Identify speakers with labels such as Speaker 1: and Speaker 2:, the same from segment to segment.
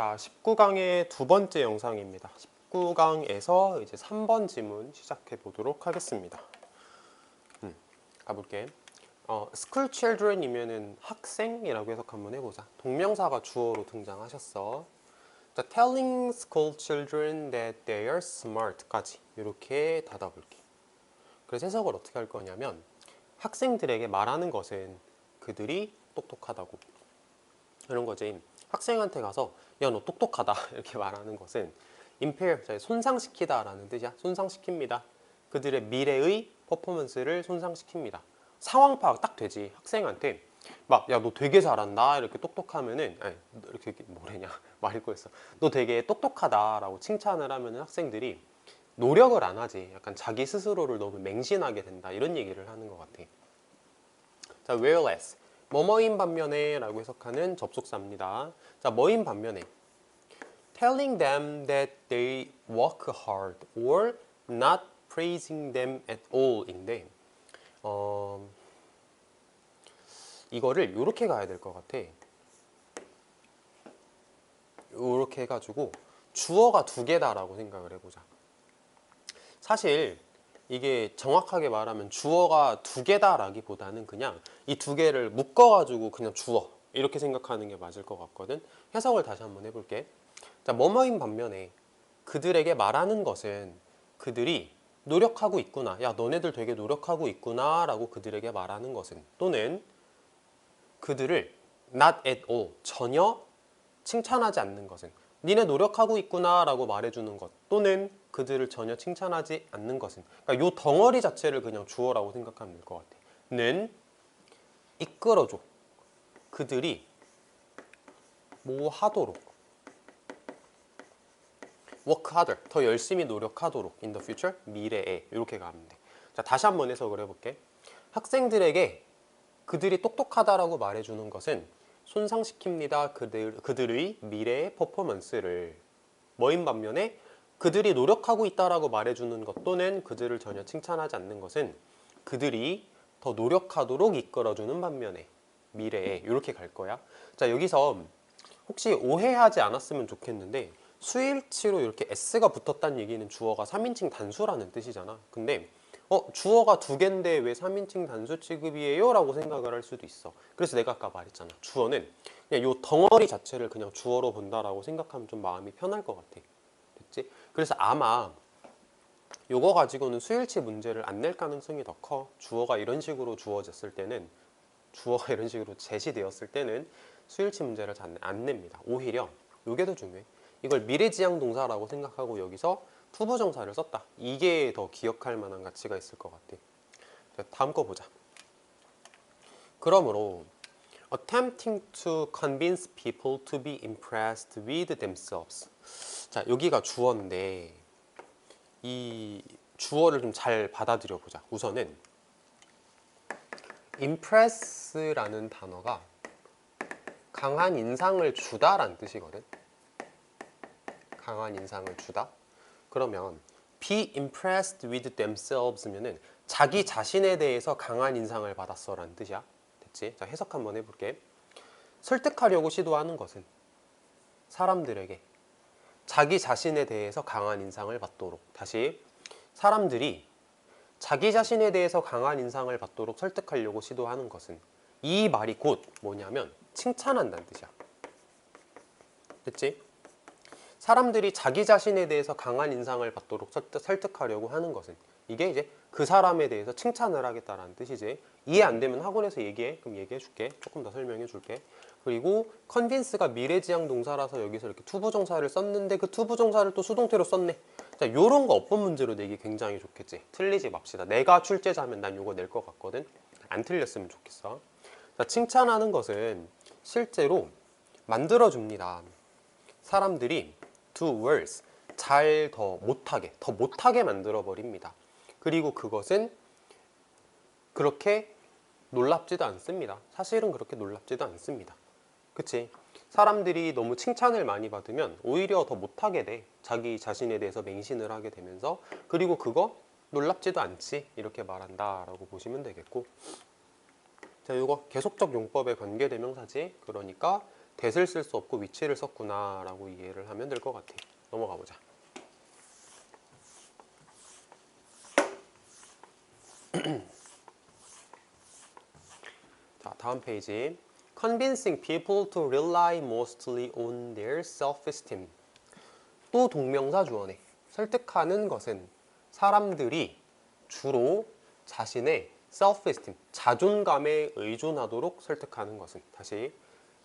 Speaker 1: 자, 19강의 두 번째 영상입니다. 19강에서 이제 3번 지문 시작해 보도록 하겠습니다. 음, 가볼게. 어, school children이면은 학생이라고 해석 한번 해보자. 동명사가 주어로 등장하셨어. 자, telling school children that they are smart까지 이렇게 닫아볼게. 그래서 해석을 어떻게 할 거냐면 학생들에게 말하는 것은 그들이 똑똑하다고 이런 거지. 학생한테 가서 야 너 똑똑하다 이렇게 말하는 것은 impair 자, 손상시키다 라는 뜻이야. 손상시킵니다. 그들의 미래의 퍼포먼스를 손상시킵니다. 상황 파악 딱 되지. 학생한테 막 야 너 되게 잘한다 이렇게 똑똑하면은 아니, 이렇게 뭐래냐 말일 거였어. 너 되게 똑똑하다 라고 칭찬을 하면은 학생들이 노력을 안 하지. 약간 자기 스스로를 너무 맹신하게 된다. 이런 얘기를 하는 것 같아. 자, whereas 뭐뭐인 반면에 라고 해석하는 접속사입니다. 자, 뭐인 반면에 telling them that they work hard or not praising them at all인데 어, 이거를 이렇게 가야 될 것 같아. 이렇게 해가지고 주어가 두 개다라고 생각을 해보자. 사실 이게 정확하게 말하면 주어가 두 개다라기보다는 그냥 이 두 개를 묶어가지고 그냥 주어 이렇게 생각하는 게 맞을 것 같거든. 해석을 다시 한번 해볼게. 자, 뭐뭐인 반면에 그들에게 말하는 것은 그들이 노력하고 있구나. 야, 너네들 되게 노력하고 있구나. 라고 그들에게 말하는 것은 또는 그들을 not at all 전혀 칭찬하지 않는 것은 니네 노력하고 있구나 라고 말해주는 것 또는 그들을 전혀 칭찬하지 않는 것은 그러니까 요 덩어리 자체를 그냥 주어라고 생각하면 될 것 같아 는 이끌어줘 그들이 뭐 하도록 work harder 더 열심히 노력하도록 in the future 미래에 이렇게 가면 돼. 자 다시 한번 해석을 해볼게. 학생들에게 그들이 똑똑하다라고 말해주는 것은 손상시킵니다. 그들 그들의 미래의 퍼포먼스를 뭐인 반면에 그들이 노력하고 있다라고 말해주는 것 또는 그들을 전혀 칭찬하지 않는 것은 그들이 더 노력하도록 이끌어주는 반면에 미래에 이렇게 갈 거야. 자 여기서 혹시 오해하지 않았으면 좋겠는데 수일치로 이렇게 s가 붙었다는 얘기는 주어가 3인칭 단수라는 뜻이잖아. 근데 어 주어가 두 개인데 왜 3인칭 단수 취급이에요? 라고 생각을 할 수도 있어. 그래서 내가 아까 말했잖아. 주어는 그냥 요 덩어리 자체를 그냥 주어로 본다라고 생각하면 좀 마음이 편할 것 같아. 됐지? 그래서 아마 요거 가지고는 수일치 문제를 안 낼 가능성이 더 커. 주어가 이런 식으로 주어졌을 때는 주어가 이런 식으로 제시되었을 때는 수일치 문제를 잘안 냅니다. 오히려 요게 더 중요해. 이걸 미래지향 동사라고 생각하고 여기서 투부정사를 썼다. 이게 더 기억할 만한 가치가 있을 것 같아. 자, 다음 거 보자. 그러므로 attempting to convince people to be impressed with themselves. 자, 여기가 주어인데 이 주어를 좀 잘 받아들여 보자. 우선은 impress라는 단어가 강한 인상을 주다라는 뜻이거든. 강한 인상을 주다. 그러면 be impressed with themselves면은 자기 자신에 대해서 강한 인상을 받았어 라는 뜻이야. 됐지? 자, 해석 한번 해볼게. 설득하려고 시도하는 것은 사람들에게 자기 자신에 대해서 강한 인상을 받도록 다시 사람들이 자기 자신에 대해서 강한 인상을 받도록 설득하려고 시도하는 것은 이 말이 곧 뭐냐면 칭찬한다는 뜻이야. 됐지? 사람들이 자기 자신에 대해서 강한 인상을 받도록 설득, 하려고 하는 것은 이게 이제 그 사람에 대해서 칭찬을 하겠다라는 뜻이지. 이해 안 되면 학원에서 얘기해. 그럼 얘기해 줄게. 조금 더 설명해 줄게. 그리고 컨빈스가 미래지향 동사라서 여기서 이렇게 투부정사를 썼는데 그 투부정사를 또 수동태로 썼네. 자 요런 거 어법 문제로 내기 굉장히 좋겠지. 틀리지 맙시다. 내가 출제자면 난 요거 낼 것 같거든. 안 틀렸으면 좋겠어. 자 칭찬하는 것은 실제로 만들어줍니다. 사람들이 do worse 잘 더 못하게 더 못하게 만들어 버립니다. 그리고 그것은 그렇게 놀랍지도 않습니다. 사실은 그렇게 놀랍지도 않습니다. 그치? 사람들이 너무 칭찬을 많이 받으면 오히려 더 못하게 돼. 자기 자신에 대해서 맹신을 하게 되면서. 그리고 그거 놀랍지도 않지. 이렇게 말한다 라고 보시면 되겠고. 자 이거 계속적 용법의 관계대명사지. 그러니까 that을 쓸 수 없고 which를 썼구나 라고 이해를 하면 될 것 같아요. 넘어가 보자. 자, 다음 페이지. Convincing people to rely mostly on their self-esteem. 또 동명사 주어네. 설득하는 것은 사람들이 주로 자신의 self-esteem, 자존감에 의존하도록 설득하는 것은 다시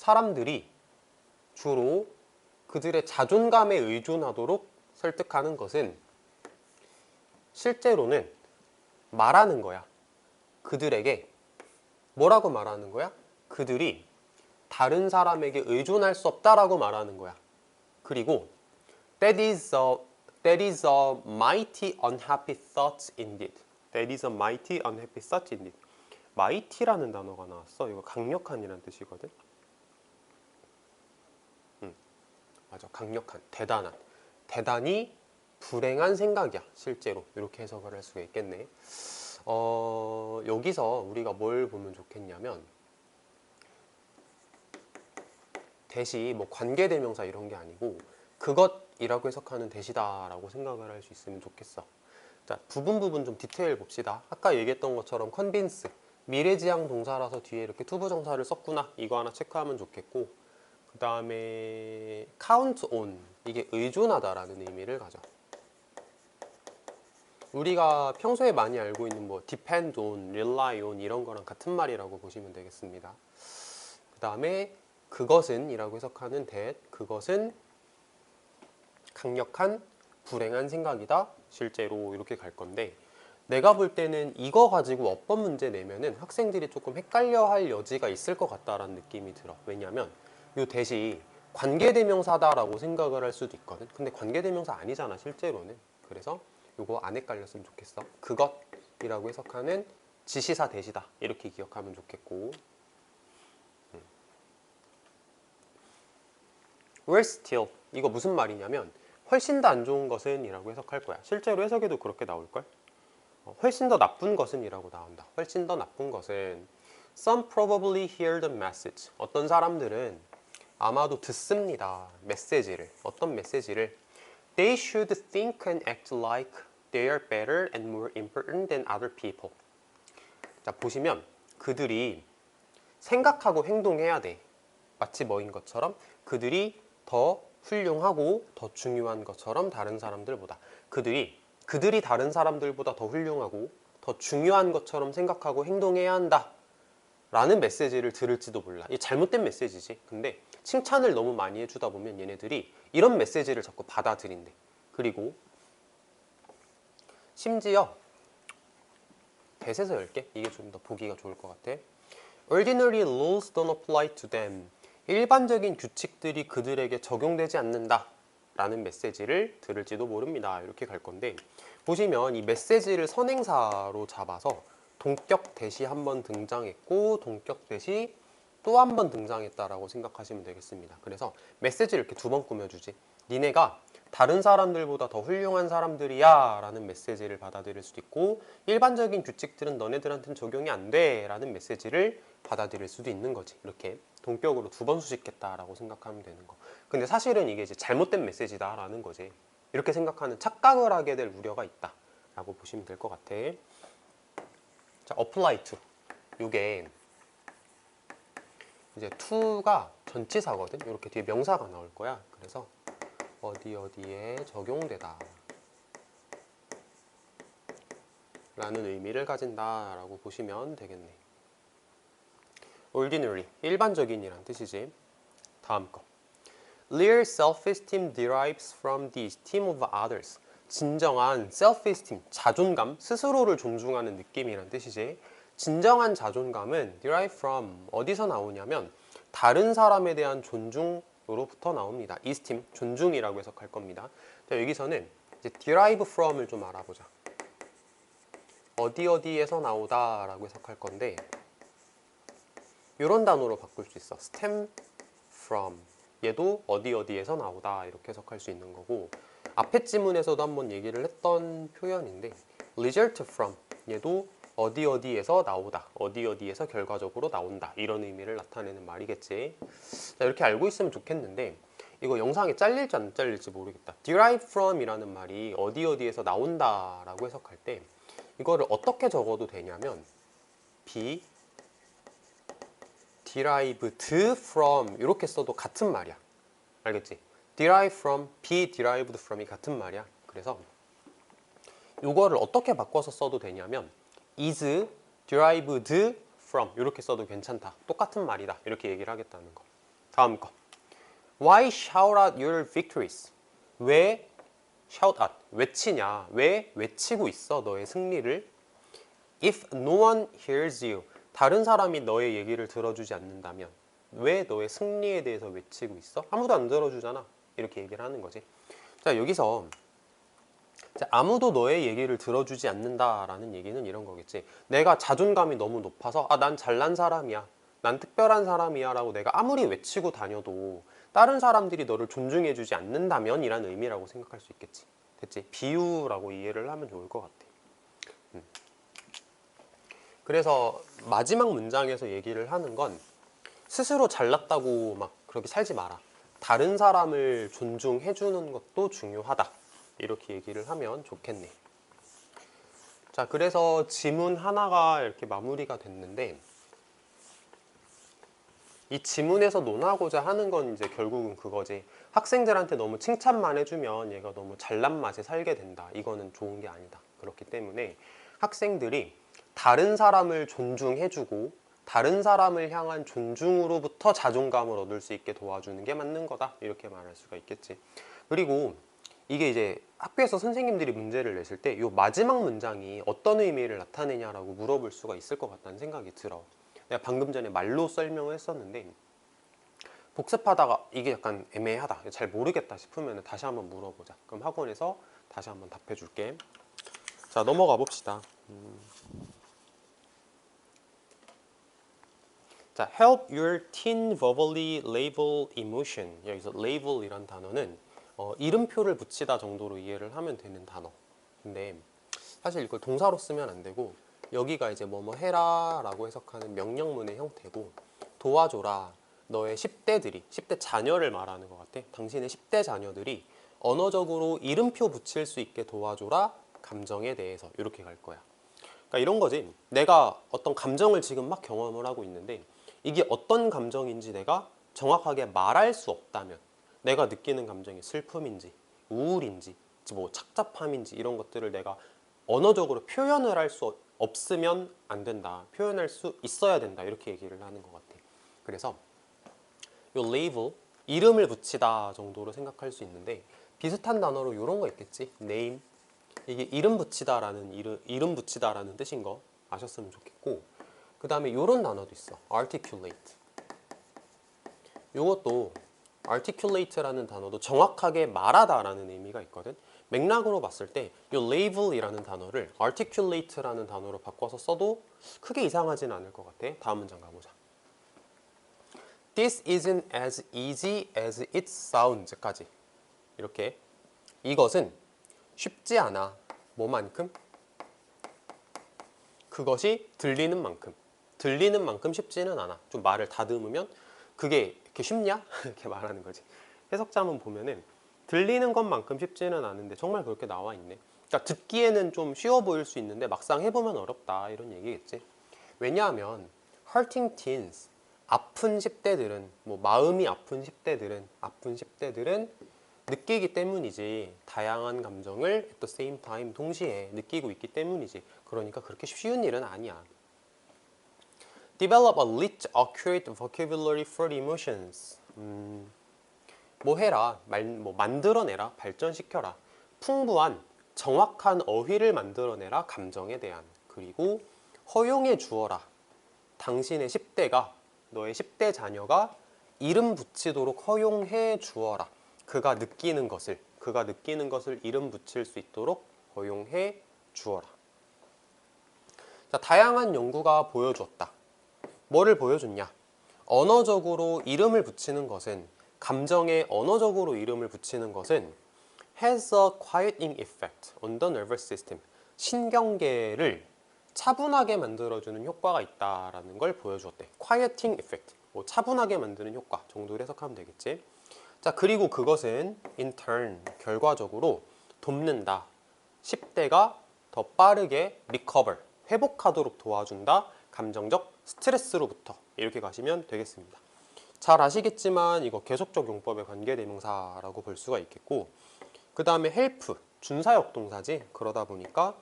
Speaker 1: 사람들이 주로 그들의 자존감에 의존하도록 설득하는 것은 실제로는 말하는 거야. 그들에게 뭐라고 말하는 거야? 그들이 다른 사람에게 의존할 수 없다라고 말하는 거야. 그리고 that is a that is a mighty unhappy thought indeed. That is a mighty unhappy thought indeed. mighty라는 단어가 나왔어. 이거 강력한이라는 뜻이거든. 음, 맞아. 강력한, 대단한, 대단히 불행한 생각이야. 실제로 이렇게 해석을 할 수가 있겠네. 어, 여기서 우리가 뭘 보면 좋겠냐면 대시 뭐 관계대명사 이런 게 아니고 그것이라고 해석하는 대시다 라고 생각을 할 수 있으면 좋겠어. 자, 부분 부분 좀 디테일 봅시다. 아까 얘기했던 것처럼 컨빈스 미래지향 동사라서 뒤에 이렇게 투부정사를 썼구나. 이거 하나 체크하면 좋겠고 그 다음에 count on 이게 의존하다라는 의미를 가져. 우리가 평소에 많이 알고 있는 뭐 depend on, rely on 이런 거랑 같은 말이라고 보시면 되겠습니다. 그 다음에 그것은 이라고 해석하는 that 그것은 강력한 불행한 생각이다 실제로 이렇게 갈 건데 내가 볼 때는 이거 가지고 어법 문제 내면은 학생들이 조금 헷갈려 할 여지가 있을 것 같다라는 느낌이 들어 왜냐면 요 대시 관계대명사다라고 생각을 할 수도 있거든. 근데 관계대명사 아니잖아 실제로는. 그래서 요거 안 헷갈렸으면 좋겠어. 그것이라고 해석하는 지시사 대시다. 이렇게 기억하면 좋겠고. worse still. 이거 무슨 말이냐면 훨씬 더 안 좋은 것은 이라고 해석할 거야. 실제로 해석에도 그렇게 나올걸? 어, 훨씬 더 나쁜 것은 이라고 나온다. 훨씬 더 나쁜 것은 some probably hear the message. 어떤 사람들은 아마도 듣습니다. 메시지를. 어떤 메시지를? They should think and act like they are better and more important than other people. 자 보시면 그들이 생각하고 행동해야 돼. 마치 뭐인 것처럼 그들이 더 훌륭하고 더 중요한 것처럼 다른 사람들보다. 그들이 그들이 다른 사람들보다 더 훌륭하고 더 중요한 것처럼 생각하고 행동해야 한다 라는 메시지를 들을지도 몰라. 이게 잘못된 메시지지. 근데 칭찬을 너무 많이 해주다 보면 얘네들이 이런 메시지를 자꾸 받아들인대. 그리고 심지어 대세서 열게 이게 좀 더 보기가 좋을 것 같아. Ordinary rules don't apply to them. 일반적인 규칙들이 그들에게 적용되지 않는다. 라는 메시지를 들을지도 모릅니다. 이렇게 갈 건데 보시면 이 메시지를 선행사로 잡아서 동격 대시 한 번 등장했고 동격 대시 또 한 번 등장했다라고 생각하시면 되겠습니다. 그래서 메시지를 이렇게 두 번 꾸며주지. 니네가 다른 사람들보다 더 훌륭한 사람들이야 라는 메시지를 받아들일 수도 있고 일반적인 규칙들은 너네들한테는 적용이 안 돼 라는 메시지를 받아들일 수도 있는 거지. 이렇게 동격으로 두 번 수식했다 라고 생각하면 되는 거. 근데 사실은 이게 이제 잘못된 메시지다 라는 거지. 이렇게 생각하는 착각을 하게 될 우려가 있다 라고 보시면 될 것 같아 자 apply to. 이게 이제 to가 전치사거든? 이렇게 뒤에 명사가 나올 거야. 그래서 어디 어디에 적용되다. 라는 의미를 가진다 라고 보시면 되겠네. Ordinary, 일반적인이란 뜻이지. 다음 거. Real self-esteem derives from the esteem of others 진정한 self-esteem, 자존감, 스스로를 존중하는 느낌이란 뜻이지. 진정한 자존감은 derive from 어디서 나오냐면 다른 사람에 대한 존중으로부터 나옵니다. esteem, 존중이라고 해석할 겁니다. 자, 여기서는 이제 derive from을 좀 알아보자. 어디 어디에서 나오다 라고 해석할 건데 이런 단어로 바꿀 수 있어. stem from. 얘도 어디 어디에서 나오다 이렇게 해석할 수 있는 거고 앞에 지문에서도 한번 얘기를 했던 표현인데 result from 얘도 어디 어디에서 나오다, 어디 어디에서 결과적으로 나온다 이런 의미를 나타내는 말이겠지. 자, 이렇게 알고 있으면 좋겠는데 이거 영상에 잘릴지 안 잘릴지 모르겠다. derive from이라는 말이 어디 어디에서 나온다 라고 해석할 때 이거를 어떻게 적어도 되냐면 be derived from 이렇게 써도 같은 말이야. 알겠지? Derive from, be derived from이 같은 말이야. 그래서 이거를 어떻게 바꿔서 써도 되냐면 is derived from 이렇게 써도 괜찮다. 똑같은 말이다. 이렇게 얘기를 하겠다는 거. 다음 거. Why shout out your victories? 왜 shout out 외치냐? 왜 외치고 있어 너의 승리를? If no one hears you, 다른 사람이 너의 얘기를 들어주지 않는다면 왜 너의 승리에 대해서 외치고 있어? 아무도 안 들어주잖아. 이렇게 얘기를 하는 거지. 자 여기서 자, 아무도 너의 얘기를 들어주지 않는다라는 얘기는 이런 거겠지. 내가 자존감이 너무 높아서 아 난 잘난 사람이야. 난 특별한 사람이야 라고 내가 아무리 외치고 다녀도 다른 사람들이 너를 존중해 주지 않는다면이란 의미라고 생각할 수 있겠지. 됐지? 비유라고 이해를 하면 좋을 것 같아. 음. 그래서 마지막 문장에서 얘기를 하는 건 스스로 잘났다고 막 그렇게 살지 마라. 다른 사람을 존중해주는 것도 중요하다. 이렇게 얘기를 하면 좋겠네. 자, 그래서 지문 하나가 이렇게 마무리가 됐는데 이 지문에서 논하고자 하는 건 이제 결국은 그거지. 학생들한테 너무 칭찬만 해주면 얘가 너무 잘난 맛에 살게 된다. 이거는 좋은 게 아니다. 그렇기 때문에 학생들이 다른 사람을 존중해주고 다른 사람을 향한 존중으로부터 자존감을 얻을 수 있게 도와주는 게 맞는 거다. 이렇게 말할 수가 있겠지. 그리고 이게 이제 학교에서 선생님들이 문제를 냈을 때 이 마지막 문장이 어떤 의미를 나타내냐라고 물어볼 수가 있을 것 같다는 생각이 들어. 내가 방금 전에 말로 설명을 했었는데 복습하다가 이게 약간 애매하다, 잘 모르겠다 싶으면 다시 한번 물어보자. 그럼 학원에서 다시 한번 답해 줄게. 자, 넘어가 봅시다. 음. 자, help your teen verbally label emotion. 여기서 label이란 단어는 어, 이름표를 붙이다 정도로 이해를 하면 되는 단어. 근데 사실 이걸 동사로 쓰면 안 되고 여기가 이제 뭐뭐 해라 라고 해석하는 명령문의 형태고 도와줘라 너의 10대들이 10대 자녀를 말하는 것 같아. 당신의 10대 자녀들이 언어적으로 이름표 붙일 수 있게 도와줘라 감정에 대해서 이렇게 갈 거야. 그러니까 이런 거지. 내가 어떤 감정을 지금 막 경험을 하고 있는데 이게 어떤 감정인지 내가 정확하게 말할 수 없다면 내가 느끼는 감정이 슬픔인지 우울인지 뭐 착잡함인지 이런 것들을 내가 언어적으로 표현을 할 수 없으면 안 된다. 표현할 수 있어야 된다. 이렇게 얘기를 하는 것 같아. 그래서 요 label 이름을 붙이다 정도로 생각할 수 있는데 비슷한 단어로 이런 거 있겠지. name 이게 이름 붙이다 라는 이름, 이름 붙이다 라는 뜻인 거 아셨으면 좋겠고 그 다음에 이런 단어도 있어. articulate 요것도 articulate라는 단어도 정확하게 말하다라는 의미가 있거든. 맥락으로 봤을 때 이 label이라는 단어를 articulate라는 단어로 바꿔서 써도 크게 이상하진 않을 것 같아. 다음 문장 가보자. This isn't as easy as it sounds까지 이렇게 이것은 쉽지 않아. 뭐만큼? 그것이 들리는 만큼. 들리는 만큼 쉽지는 않아. 좀 말을 다듬으면 그게 이렇게 쉽냐? 이렇게 말하는 거지. 해석자문 보면은 들리는 것만큼 쉽지는 않은데 정말 그렇게 나와 있네. 그러니까 듣기에는 좀 쉬워 보일 수 있는데 막상 해보면 어렵다 이런 얘기겠지. 왜냐하면 hurting teens 아픈 10대들은 뭐 마음이 아픈 10대들은 아픈 10대들은 느끼기 때문이지 다양한 감정을 at the same time 동시에 느끼고 있기 때문이지 그러니까 그렇게 쉬운 일은 아니야. Develop a rich, accurate vocabulary for emotions. 음, 뭐 해라, 말, 뭐 만들어내라, 발전시켜라. 풍부한, 정확한 어휘를 만들어내라, 감정에 대한. 그리고 허용해 주어라. 당신의 10대가, 너의 10대 자녀가 이름 붙이도록 허용해 주어라. 그가 느끼는 것을, 그가 느끼는 것을 이름 붙일 수 있도록 허용해 주어라. 자, 다양한 연구가 보여주었다. 뭐를 보여줬냐? 언어적으로 이름을 붙이는 것은 감정에 언어적으로 이름을 붙이는 것은 has a quieting effect on the nervous system. 신경계를 차분하게 만들어주는 효과가 있다라는 걸 보여주었대. quieting effect. 뭐 차분하게 만드는 효과 정도로 해석하면 되겠지. 자, 그리고 그것은 in turn 결과적으로 돕는다. 10대가 더 빠르게 recover, 회복하도록 도와준다. 감정적 스트레스로부터 이렇게 가시면 되겠습니다. 잘 아시겠지만 이거 계속적 용법의 관계대명사라고 볼 수가 있겠고 그 다음에 help, 준사역 동사지 그러다 보니까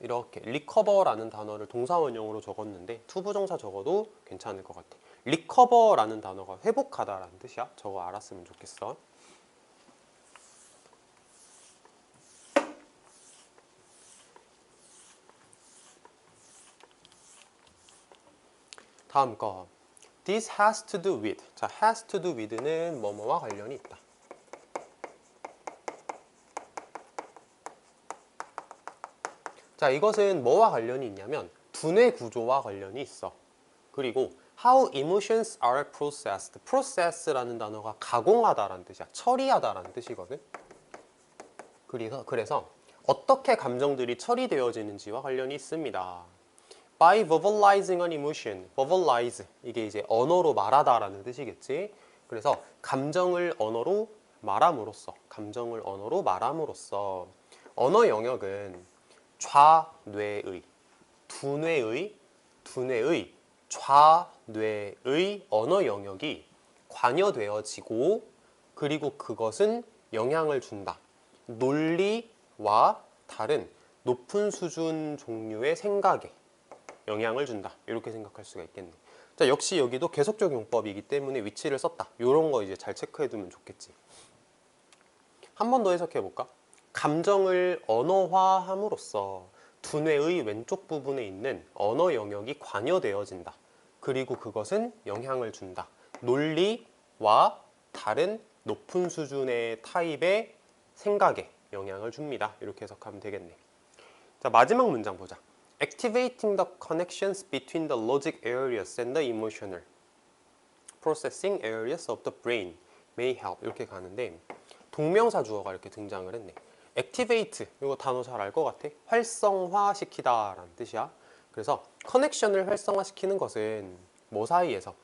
Speaker 1: 이렇게 recover라는 단어를 동사원형으로 적었는데 투부정사 적어도 괜찮을 것 같아. recover라는 단어가 회복하다라는 뜻이야. 저거 알았으면 좋겠어. 다음 거. This has to do with. 자, has to do with는 뭐뭐와 관련이 있다. 자, 이것은 뭐와 관련이 있냐면 두뇌 구조와 관련이 있어. 그리고 how emotions are processed. process라는 단어가 가공하다라는 뜻이야. 처리하다라는 뜻이거든. 그래서 그래서 어떻게 감정들이 처리되어지는지와 관련이 있습니다. By verbalizing an emotion, verbalize 이게 이제 언어로 말하다라는 뜻이겠지. 그래서 감정을 언어로 말함으로써, 감정을 언어로 말함으로써 언어 영역은 좌뇌의, 두뇌의, 두뇌의 좌뇌의 언어 영역이 관여되어지고 그리고 그것은 영향을 준다. 논리와 다른 높은 수준 종류의 생각에 영향을 준다. 이렇게 생각할 수가 있겠네. 자, 역시 여기도 계속적 용법이기 때문에 위치를 썼다. 이런 거 이제 잘 체크해 두면 좋겠지. 한 번 더 해석해 볼까? 감정을 언어화함으로써 두뇌의 왼쪽 부분에 있는 언어 영역이 관여되어진다. 그리고 그것은 영향을 준다. 논리와 다른 높은 수준의 타입의 생각에 영향을 줍니다. 이렇게 해석하면 되겠네. 자, 마지막 문장 보자. Activating the connections between the logic areas and the emotional processing areas of the brain may help 이렇게 가는데 동명사 주어가 이렇게 등장을 했네. activate 이거 단어 잘 알 것 같아. 활성화시키다 라는 뜻이야. 그래서 커넥션을 활성화시키는 것은 뭐 사이에서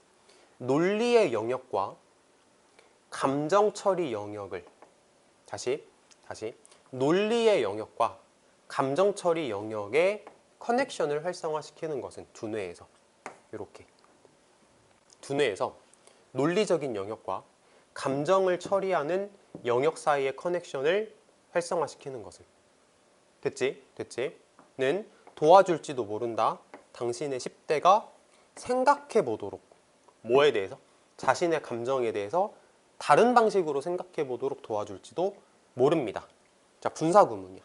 Speaker 1: 논리의 영역과 감정 처리 영역을 다시 다시 논리의 영역과 감정 처리 영역의 커넥션을 활성화시키는 것은 두뇌에서 이렇게 두뇌에서 논리적인 영역과 감정을 처리하는 영역 사이의 커넥션을 활성화시키는 것은 됐지? 됐지? 는 도와줄지도 모른다. 당신의 10대가 생각해 보도록 뭐에 대해서? 자신의 감정에 대해서 다른 방식으로 생각해 보도록 도와줄지도 모릅니다. 자, 분사 구문이야.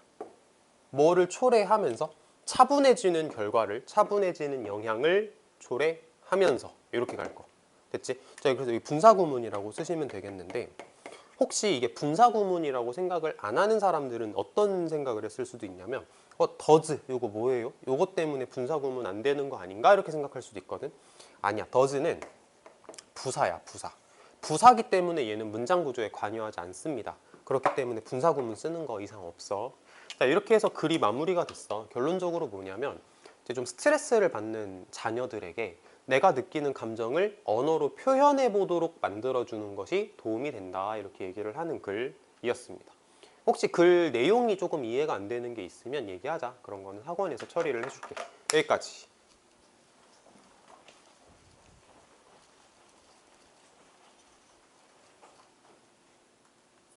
Speaker 1: 뭐를 초래하면서 차분해지는 결과를 차분해지는 영향을 초래하면서 이렇게 갈 거. 됐지? 자, 그래서 이 분사구문이라고 쓰시면 되겠는데 혹시 이게 분사구문이라고 생각을 안 하는 사람들은 어떤 생각을 했을 수도 있냐면 어, 더즈 이거 뭐예요? 이것 때문에 분사구문 안 되는 거 아닌가? 이렇게 생각할 수도 있거든. 아니야. 더즈는 부사야, 부사. 부사기 때문에 얘는 문장 구조에 관여하지 않습니다. 그렇기 때문에 분사구문 쓰는 거 이상 없어. 자, 이렇게 해서 글이 마무리가 됐어. 결론적으로 뭐냐면 이제 좀 스트레스를 받는 자녀들에게 내가 느끼는 감정을 언어로 표현해 보도록 만들어 주는 것이 도움이 된다. 이렇게 얘기를 하는 글이었습니다. 혹시 글 내용이 조금 이해가 안 되는 게 있으면 얘기하자. 그런 거는 학원에서 처리를 해줄게. 여기까지.